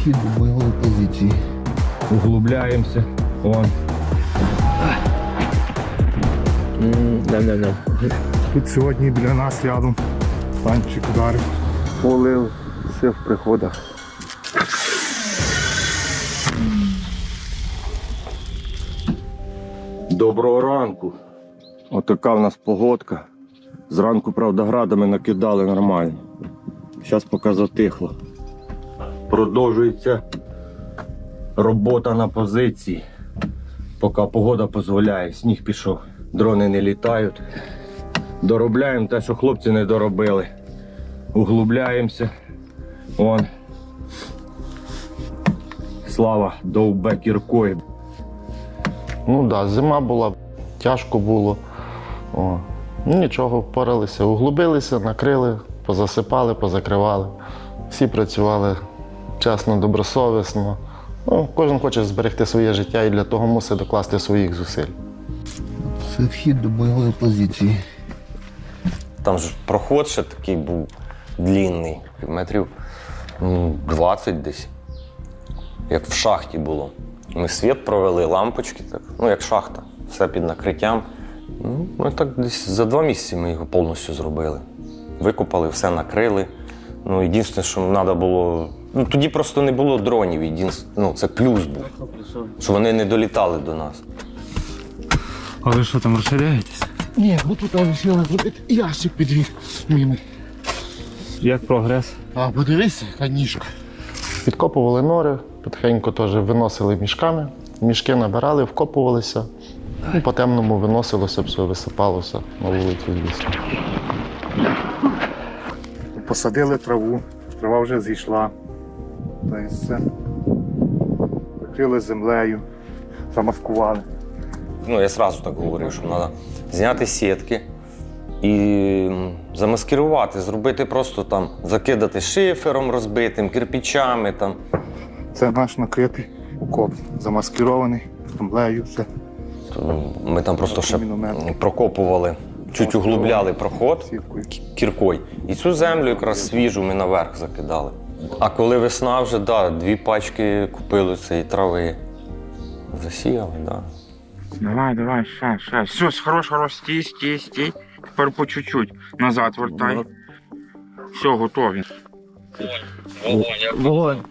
вхід до бойової позиції. Углубляємося. Вон. Тут сьогодні біля нас рядом танчик ударив. Полив, все в приходах. Доброго ранку. Отака в нас погодка. Зранку, правда, градами накидали нормально. Зараз поки затихло. Продовжується робота на позиції. Поки погода дозволяє, сніг пішов, дрони не літають. Доробляємо те, що хлопці не доробили. Углубляємося. Вон. Слава довбе кіркою. Ну так, да, зима була, тяжко було. О. Ну, нічого, впоралися, углубилися, накрили, позасипали, позакривали. Всі працювали чесно, добросовісно. Ну, кожен хоче зберегти своє життя і для того мусить докласти своїх зусиль. Це вхід до бойової позиції. Там ж проход ще такий був длінний, метрів 20 десь. Як в шахті було. Ми світ провели, лампочки, так, ну як шахта, все під накриттям. Ну, так десь за два місяці ми його повністю зробили. Викопали, все накрили. Ну, єдине, що треба було. Ну, тоді просто не було дронів. Ну, це плюс був. Що вони не долітали до нас. А ви що там розширяєтесь? Ні, ми тут вирішили зробити ящик під дві міни. Як прогрес? А подивися, яка ніжка. Підкопували нори, потихеньку теж виносили мішками. Мішки набирали, вкопувалися. Ну, по темному виносилося, все висипалося на вулицю звісно. Посадили траву, трава вже зійшла. Та й все. Закрили землею, замаскували. Ну, я одразу так говорив, що треба зняти сітки і замаскирувати, зробити просто там, закидати шифером розбитим, кирпичами там. Це наш накритий окоп, замаскирований землею, все. Ми там просто ще прокопували, чуть углубляли проход кіркою. І цю землю якраз свіжу ми наверх закидали. А коли весна вже, да, дві пачки купили цієї трави. Засіяли, так. Да. Давай, давай, ще, ще. Все, хорош, хорош, стій, стій, стій. Тепер по чуть-чуть. Назад вертай. Все, готові. Вогонь.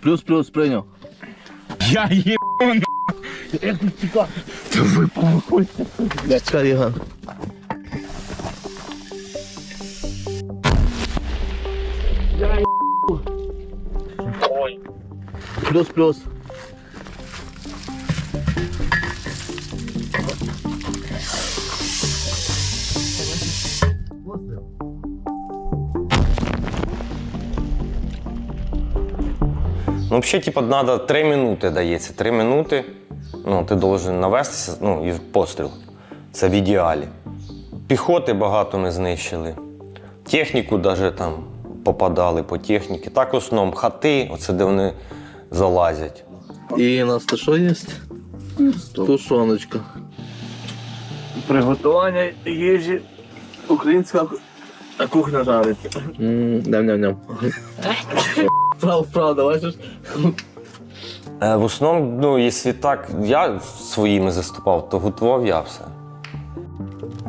Плюс-плюс прийняв. Я є. Блядь, чекай, Ігор. Плюс-плюс. Ну, взагалі, типу, треба 3 минути дається. 3 минути. Ну, ти должен навестися, ну, і постріл. Це в ідеалі. Піхоти багато ми знищили. Техніку навіть там попадали по техніці. Так, в основному хати, оце де вони залазять. І у нас то що є? Тушоночка. Приготування їжі. Українська кухня жариться. Ням-ням-ням. Прав, правда, бачиш? Е, в основному, ну, якщо так, я своїми заступав, то готував я все.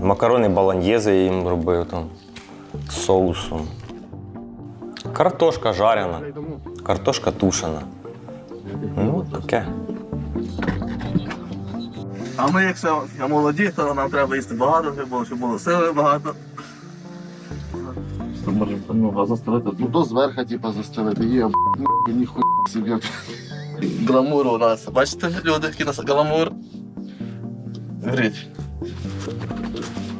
Макарони баланьєзи я їм робив там з соусом. Картошка жарена, картошка тушена. Ну, таке. А ми, якщо я молоді, то нам треба їсти багато, щоб було, щоб було сили багато. Що можемо ну, газу? Ну то зверху, типа, застелити. Є, б**, ніхуя собі. Гламур у нас. Бачите, люди, які у нас гламур. Гріть.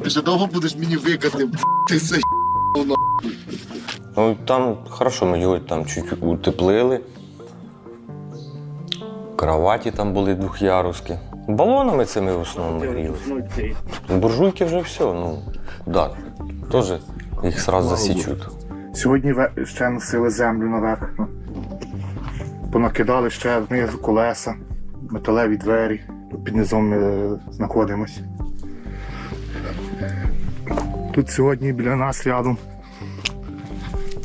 Ти ще довго будеш мені викати, б**, ти це Ну, там хорошо, ми його там чуть утеплили. Кроваті там були двох'яруски. Балонами цими в основному гріли. Буржуйки вже все, ну куди? Теж їх одразу засічуть. Сьогодні ще носили землю наверх. ну. Понакидали ще знизу колеса, металеві двері. Під низом ми знаходимося. Тут сьогодні біля нас рядом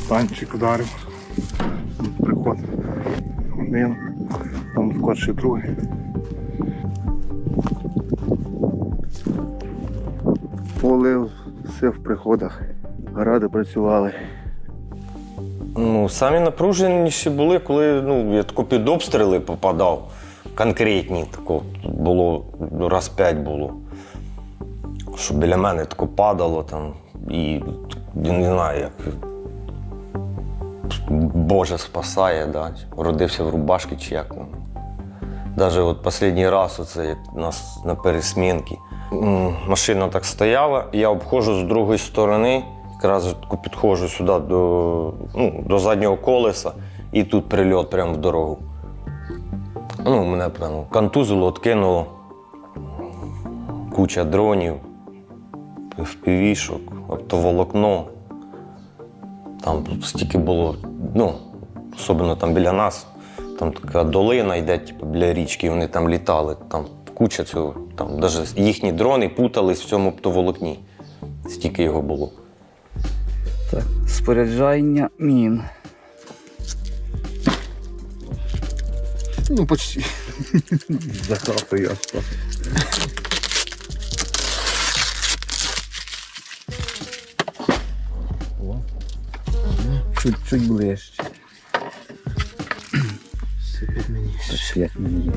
танчик ударив. Приход. Один, скотчий другий. Полив все в приходах. Гради працювали. Ну, самі напруженіші були, коли ну, я тако під обстріли попадав. Конкретні тако було раз п'ять було. Що біля мене тако падало там. І я не знаю, як. Боже спасає, да. родився в рубашки чи як. Даже от останній раз, оце як нас на пересмінки. Машина так стояла, я обходжу з другої сторони, якраз підходжу сюди до, ну, до заднього колеса, і тут прильот прямо в дорогу. Ну, мене прямо контузило, откинуло. Куча дронів, впівішок, оптоволокно. Там стільки було, ну, особливо там біля нас. Там така долина йде, типу, біля річки, і вони там літали. Там куча цього, там навіть їхні дрони путались в цьому оптоволокні. Стільки його було. Так, споряджання мін. Ну, почти. Заграти я. Чуть-чуть ближче. Так, як мені.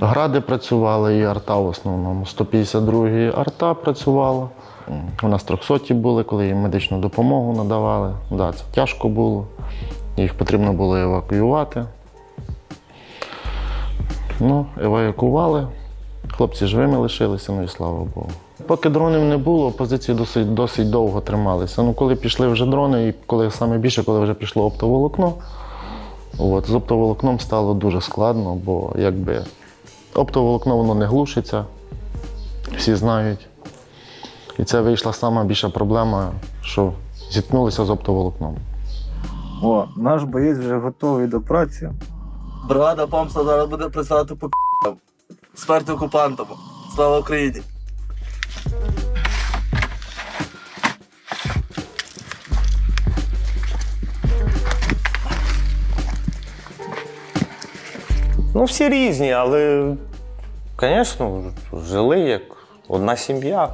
Гради працювали і арта в основному. 152-й арта працювала. У нас 300 були, коли їм медичну допомогу надавали. Да, це тяжко було. Їх потрібно було евакуювати. Ну, евакуювали. Хлопці живими лишилися, ну і слава Богу. Поки дронів не було, позиції досить, досить довго трималися. Ну, коли пішли вже дрони, і коли саме більше, коли вже пішло оптоволокно, от, з оптоволокном стало дуже складно, бо якби оптоволокно воно не глушиться, всі знають. І це вийшла сама більша проблема, що зіткнулися з оптоволокном. О, наш боєць вже готовий до праці. Бригада помста зараз буде працювати по. Смерть окупантам. Слава Україні! Ну, всі різні, але, звісно, жили як одна сім'я.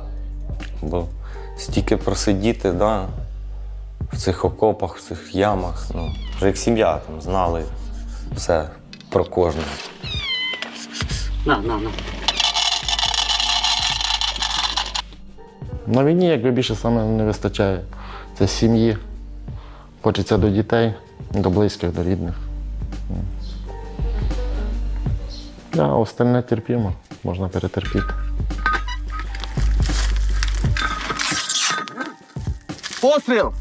Бо стільки просидіти, да, в цих окопах, в цих ямах. Ну, вже як сім'я там знали все про кожного. На війні якби більше саме не вистачає. Це сім'ї. Хочеться до дітей, до близьких, до рідних. М. А остальне терпімо, можна перетерпіти. Постріл!